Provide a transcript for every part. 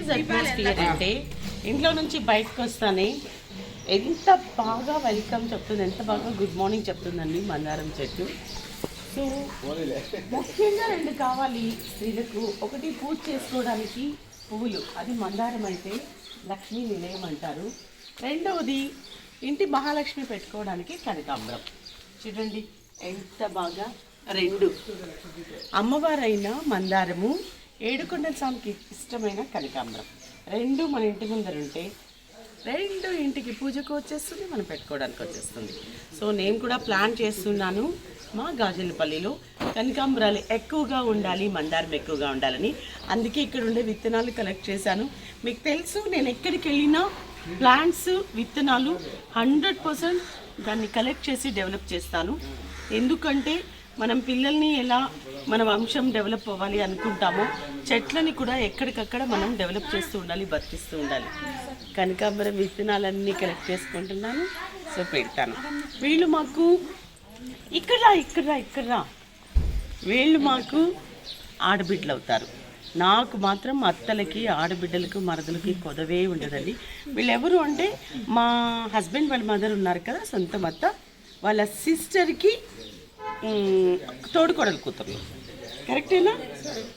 Is atmosphere అంటే ఇంట్లో నుంచి బయటకు వస్తానే ఎంత బాగా వెల్కమ్ చెప్తుంది ఎంత బాగా గుడ్ మార్నింగ్ చెప్తుందండి మందారం చెట్టు. సో ముఖ్యంగా రెండు కావాలి స్త్రీలకు. ఒకటి పూజ చేసుకోవడానికి పువ్వులు. అది మందారం అయితే లక్ష్మీ నిలయం అంటారు. రెండవది ఇంటి మహాలక్ష్మి పెట్టుకోవడానికి కనకాంబరం. చూడండి ఎంత బాగా రెండు. అమ్మవారైన మందారము ఏడుకొండల స్వామికి ఇష్టమైన కనకాంబరం రెండు మన ఇంటి ముందర ఉంటే రెండు ఇంటికి పూజకు వచ్చేస్తుంది మనం పెట్టుకోవడానికి వచ్చేస్తుంది. సో నేను కూడా ప్లాన్ చేస్తున్నాను మా గాజులపల్లిలో కనకాంబరాలు ఎక్కువగా ఉండాలి మందారం ఎక్కువగా ఉండాలని. అందుకే ఇక్కడ ఉండే విత్తనాలు కలెక్ట్ చేశాను. మీకు తెలుసు నేను ఎక్కడికి వెళ్ళినా ప్లాంట్స్ విత్తనాలు హండ్రెడ్ పర్సెంట్ దాన్ని కలెక్ట్ చేసి డెవలప్ చేస్తాను. ఎందుకంటే మనం పిల్లల్ని ఎలా మన వంశం డెవలప్ అవ్వాలి అనుకుంటామో చెట్లని కూడా ఎక్కడికక్కడ మనం డెవలప్ చేస్తూ ఉండాలి బతికిస్తూ ఉండాలి. కనకాంబరం విత్తనాలన్నీ కలెక్ట్ చేసుకుంటున్నాను. సో పెడతాను. వీళ్ళు మాకు ఇక్కడ ఇక్కడ రా, ఇక్కడ వీళ్ళు మాకు ఆడబిడ్డలు అవుతారు. నాకు మాత్రం అత్తలకి ఆడబిడ్డలకు మరదలకి కొదవే ఉండదండి. వీళ్ళు ఎవరు అంటే మా హస్బెండ్ వాళ్ళ మదర్ ఉన్నారు కదా సొంతం అత్త. వాళ్ళ సిస్టర్కి తోడుకోడలు కూతుర్లు. కరెక్టేనా?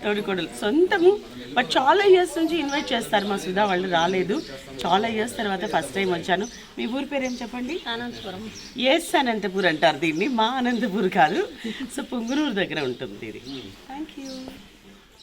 తోడుకోడలు. సొంతము బట్ చాలా ఇయర్స్ నుంచి ఇన్వైట్ చేస్తారు. మా సుధా వాళ్ళు రాలేదు. చాలా ఇయర్స్ తర్వాత ఫస్ట్ టైం వచ్చాను. మీ ఊరి పేరు ఏం చెప్పండి? అనంతపురం. ఎస్ అనంతపూర్ అంటారు దీన్ని. మా అనంతపూర్ కాదు. సో పొంగునూరు దగ్గర ఉంటుంది ఇది. Thank you